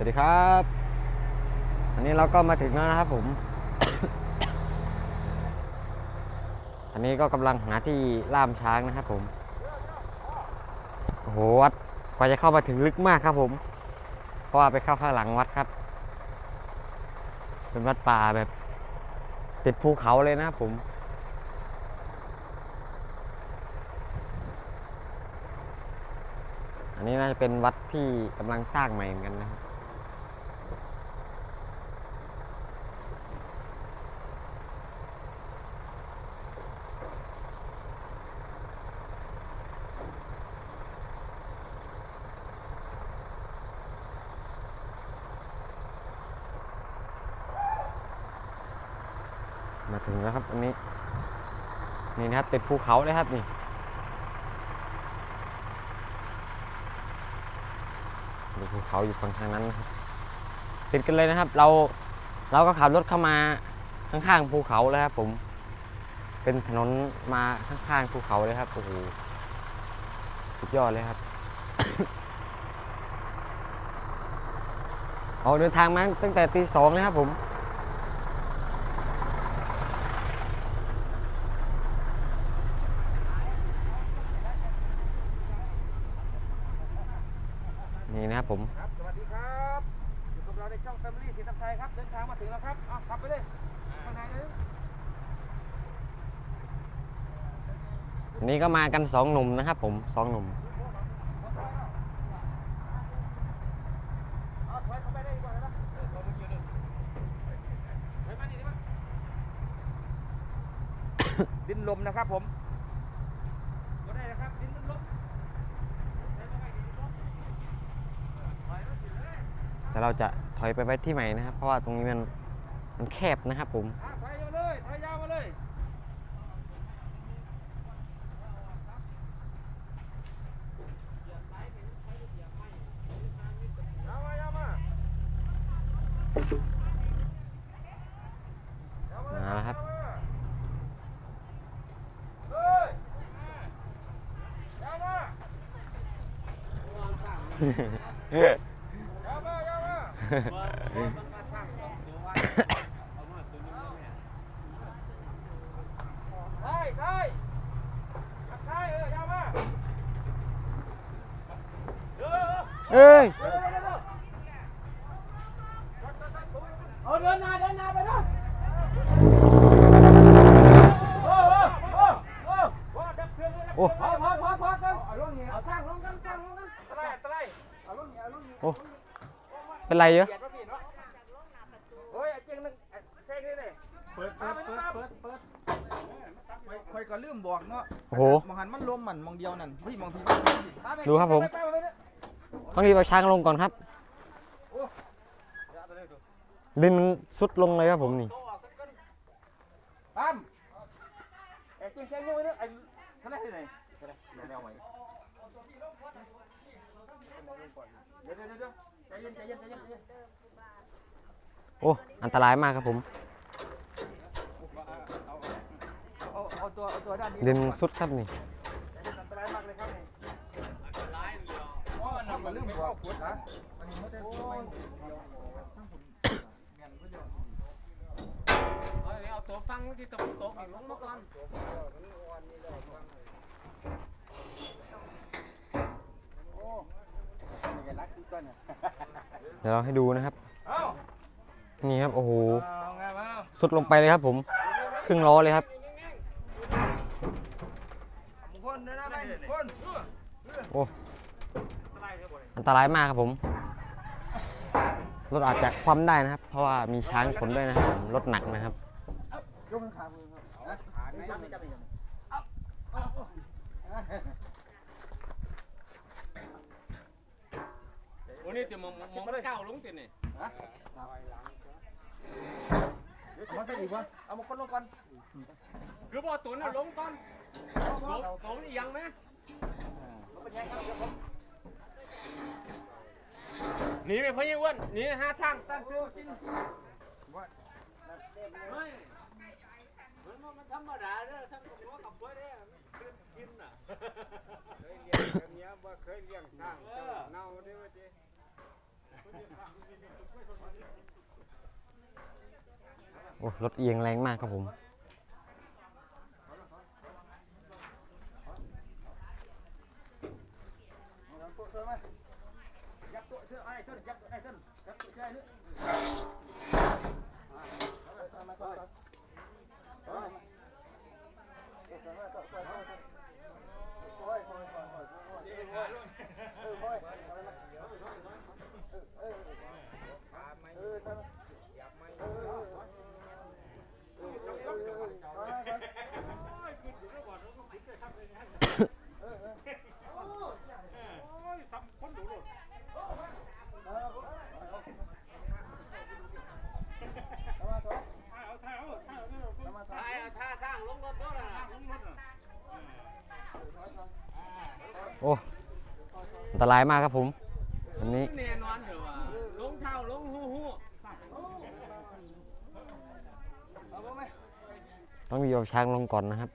สวัสดีครับอันนี้เราก็มาถึงแล้วนะครับผม อันนี้ก็กำลังหาที่ล่ามช้างนะครับผมโอ้โหวัดกว่าจะเข้ามาถึงลึกมากครับผม เพราะว่าไปเข้าข้างหลังวัดครับ เป็นวัดป่าแบบ ติดภูเขาเลยนะครับผมอันนี้น่าจะเป็นวัดที่กำลังสร้างใหม่เหมือนกันนะครับ ถึงแล้วครับอันนี้ นี่นะครับติดภูเขาเลยครับนี่ดูภูเขาอยู่ฝั่งทางนั้นนะครับติดกันเลยนะครับ เราเราก็ขับรถเข้ามาข้างๆภูเขาเลยครับ ผม เป็นถนนมาข้างๆภูเขาเลยครับโอ้โหสุดยอดเลยครับออกเดินทางมาตั้งแต่ตีสองเลยครับผม นี่นะครับผม ครับ สวัสดีครับ อยู่กับเราในช่อง Family สีทับไทยครับ เดินทางมาถึงแล้ว ครับเอาขับไปเลยข้างในเลยวันนี้ก็มากันสองหนุ่มนะครับผมสองหนุ่ม เอาถอยเข้าไปได้ดีกว่านะเออถอยมาเยอะเลยถอยมานี่ดิมั้งดินลมนะครับผมก็ได้นะครับดินมันลมถอยมาไว้ดินลมถอยมาสิเลย แต่เราจะถอยไปไว้ที่ใหม่นะครับ เพราะว่าตรงนี้มัน มันแคบนะครับผมอะถอยมาเลยถอยยาวมาเลยยาวมายาวมามาแล้วครับเฮ้ยยาวมายาวมายาวมาใช่ใช่ใช่เออยาวมาเออ เอ้ย เออเดี๋ยวเดี๋ยวเดี๋ยว เอาเดินหน้าเดินหน้าไปด้วยเออเออเออเออว่าดับเครื่องเลยดับโอ้พอพอพอพอกันเอาลงเงี้ยเอาช่างลงกันช่างลงกันอันตรายอันตรายเอาลงเงี้ยเอาลงเงี้ยโอ้เป็นไรเยอะเกียดป่ะพี่เนาะโอ้ยไอ้เจ๊งนึงไอ้เจ๊งนี่เลยเปิดเปิดเปิดเปิดเปิดคอยก็ลืมบอกเนาะโอ้โหมองหันมันลมมันมองเดียวนั่นพี่มองพี่ดูครับผมไปไปไปไปต้องรีบเอาช้างลงก่อนครับ ดินมันซุดลงเลยครับผมนี่ ปั๊มไอ้เจ๊งเจ๊งนี่ไว้เนี่ยไอ้ทนายที่ไหนทนายแนวใหม่เดี๋ยวเดี๋ยวเดี๋ยวใจเย็นใจเย็นใจเย็นใจเย็นโอ้ อันตรายมากครับผม เอาเอาตัวเอาตัวด้านนี้ดินซุดครับนี่ อันตรายมากเลยครับนี่มันลืมบอกนะเอา ตัวฟังที่ตะวันตกลงมาก่อนเดี๋ยวเราให้ดูนะครับ เอ้านี่ครับ โอ้โห เอาไงมาสุดลงไปเลยครับผม ครึ่งล้อเลยครับคนนะไปคนโอ้อันตรายเลยบ่เนี่ยอันตรายมากครับผม รถอาจจะคว่ำได้นะครับ เพราะว่ามีช้างขนด้วยนะครับผมรถหนักนะครับ ยกขามือครับจับไม่จับไม่จับโอ้นี่เดี๋ยมองมองเก้าวลงตินี่ฮะมันไปอีกวะเอามาคนลงก่อนคือบ่ตัวนั้นลงก่อนตัวตัวนี้ยังไหมหนีไปพ่อยังอ้วนหนีห้าทางตั้งตัวกินไม่ มันธรรมดาเด้อถ้าหัวกับเพื่อนเด้อกินน่ะเมียบ่เคยเลี้ยงช้างเจ้าเน่าได้ว่าจิโอ้รถเอียงแรงมากครับผม ยับตัวเชื่อไอ้เชื่อยับไอ้เชื่อยับตัวเชื่อไอ้นึก ถ่ายเอาท่าทางลงรถด้วยนะลงรถน่ะ โอ้อันตรายมากครับผมอันนี้แน่นอนเหรอวะลงเท้าลงหูหูต้องมีเอาช้างลงก่อนนะครับ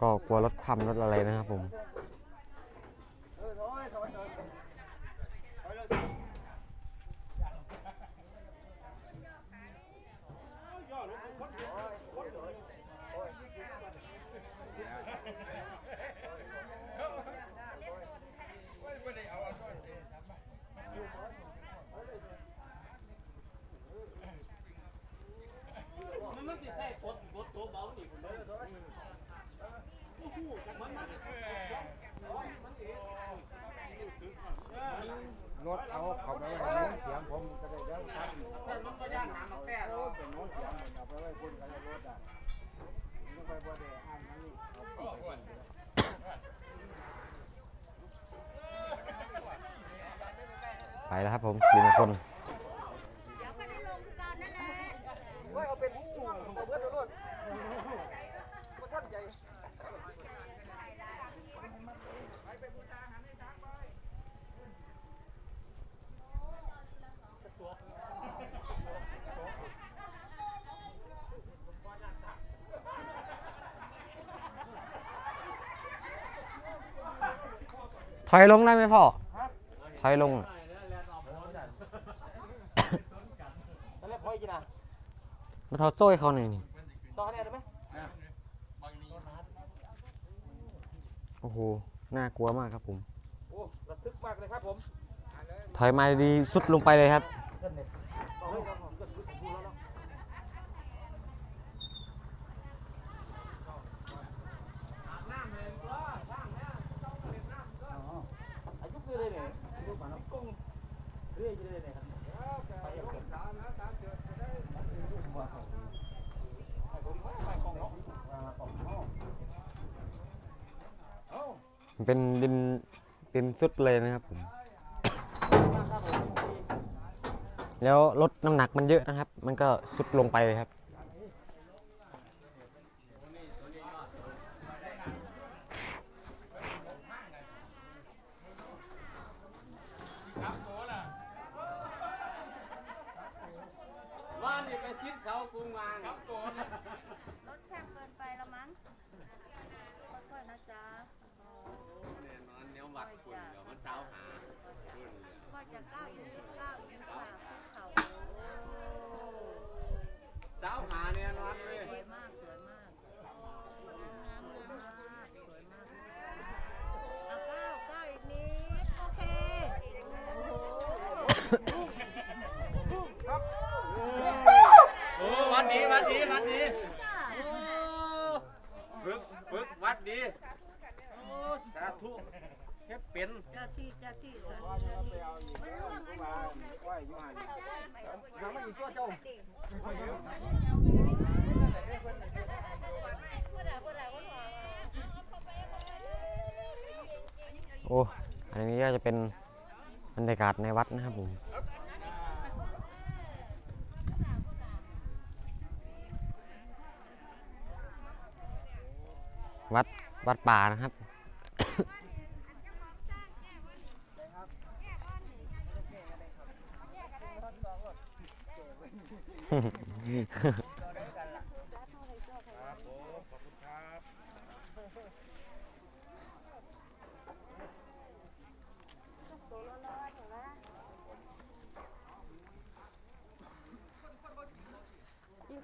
ก็กลัวรถคว่ำรถอะไรนะครับผม มันมันติดใส่กดกดตัวเบานี่ผมเลย รถเขาเขาไปไว้ในเสียงผมก็ได้เดี๋ยวครับเป็นมันก็ย่างน้ำมาแก้หรอกเป็นรถเสียงมันเอาไปไว้คนกันในรถอะผมก็ไปบ่ได้อ่านนั่นนี่เอาไปไปแล้วครับผมสี่คนอาเป็นเอาเบิดเอารถบ่ทันใจ ถ อยลงได้ไหมพ่อถอยลงอะตอนแรกพอยกินอะมาเท้าโจ้ยเขาหน่อยนี่ต่อคะแนนได้ไหมโอ้โห น่ากลัวมากครับผมโอ้ระทึกมากเลยครับผมถอยมาดีๆสุดลงไปเลยครับ ต่อเลยครับผมก็รู้สึกพูดแล้วเนาะอายุคือเลยเนี่ยอายุมาแล้วกุ้ง เป็นดินเป็นดินดินสุดเลยนะครับผม แล้วลดน้ำหนักมันเยอะนะครับ มันก็สุดลงไปเลยครับ ว่านี่ ไปชิดเสากุงวางครับตัวรถแคบเกินไปแล้วมั้งค่อยๆนะจ๊ะแน่นอนเนี้ยวัดคุณเดี๋ยวมันเสาหาคุณว่าจะก้าวอีกก้าวอีกค่ะภูเขาเสาหาแน่นอนเลยสวยมากสวยมากสวยงามมากสวยมากเอาก้าวก้าวอีกนิดโอเคโอ้โห โอ้วั ดดีวัดดีวัดดีจ้าโอ้ฝึกฝึกวัดดีโอ้สาธุเฮ็ดเป็นเจ้าที่เจ้าที่สวัสดีมันล่วงอันนี้ไว้อยู่หั่นทำมาอีกตัวเจ้าโอ้ อันนี้ก็จะเป็นบรรยากาศในวัดนะครับผม วัดวัดป่านะครับ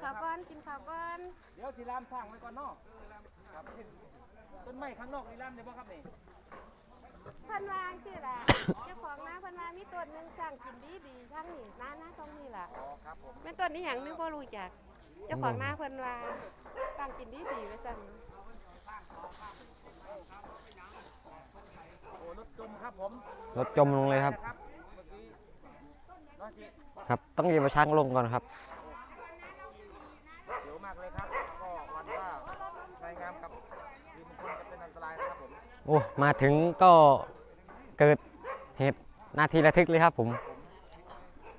าวก้อนกินข้าวก้อนเดี๋ยวสิรามสร้างไว้ก่อนเนาะครับต้นไม้ข้างนอกนี่รามได้บ่ครับนี่เพันวางสิล่ะเจ้าของนาเพันวางมีต้นหนึ่งสร้างกินดีดีๆทั้งนี่นานาตรงนี้ล่ะอ๋อครับผมเป็นต้นนี้อย่างนึงก็รู้จักเจ้าของนาเพันวางสร้างกินดีดีไปสั่งโอ้รถจมครับผมรถจมลงเลยครับ นะครับเมื่อกี้เนาะจิครับ ต้องเหยียบช้างลงก่อนครับ เดี๋ยวมากเลยครับ ก็วันว่ารายงานกับทีมมงคลจะเป็นอันตรายนะครับผม โอ้มาถึงก็เกิดเหตุนาทีระทึกเลยครับผม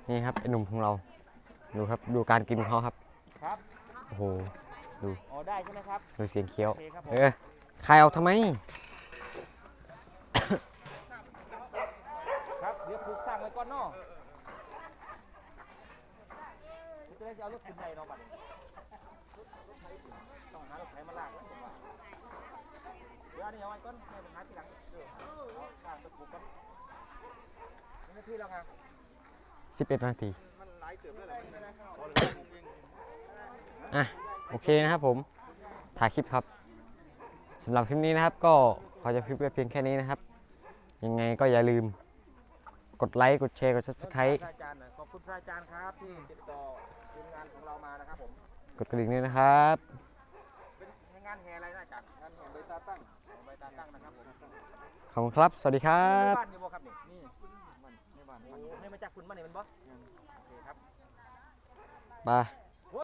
นี่ครับไอ้หนุ่มของเรา ดูครับดูการกินของเขาครับ ครับ โอ้โห ดู อ๋อ ได้ใช่ไหมครับ ดูเสียงเคี้ยว โอเคครับผม เออคายออกทำไม ครับ เดี๋ยวปลูกสร้างไว้ก่อนเนาะเดี๋ยวจะได้จะเอารถขึ้นในเนาะบัดนี้ต้องหารถไถมาลากแล้วผมว่า เดี๋ยวอันนี้เอาไว้ก่อนให้มันหาทีหลังเออเอาสร้างไปปลูกก่อนนี่นาทีแล้วไง11นาทีมันหลายเติบแล้วแหละมันไม่ได้เข้าอะโอเคนะครับผมถ่ายคลิปครับสำหรับคลิปนี้นะครับ ก็ขอจะคลิปไว้เพียงแค่นี้นะครับ ยังไงก็อย่าลืม กดไลค์กดแชร์กด subscribe พระอาจารย์หน่อยขอบคุณพระอาจารย์ครับที่ติดต่อทีมงานของเรามานะครับผมกดกระดิ่งด้วยนะครับเป็นงานแห่อะไรนะอาจารย์งานแห่ใบตาตั้งใบตาตั้งนะครับผมขอบคุณครับ สวัสดีครับ บ้านอยู่บ่ครับนี่นี่มันในบ้านโอ้ให้มาจากคุณบ้านนี่มันบ่โอเคครับบาย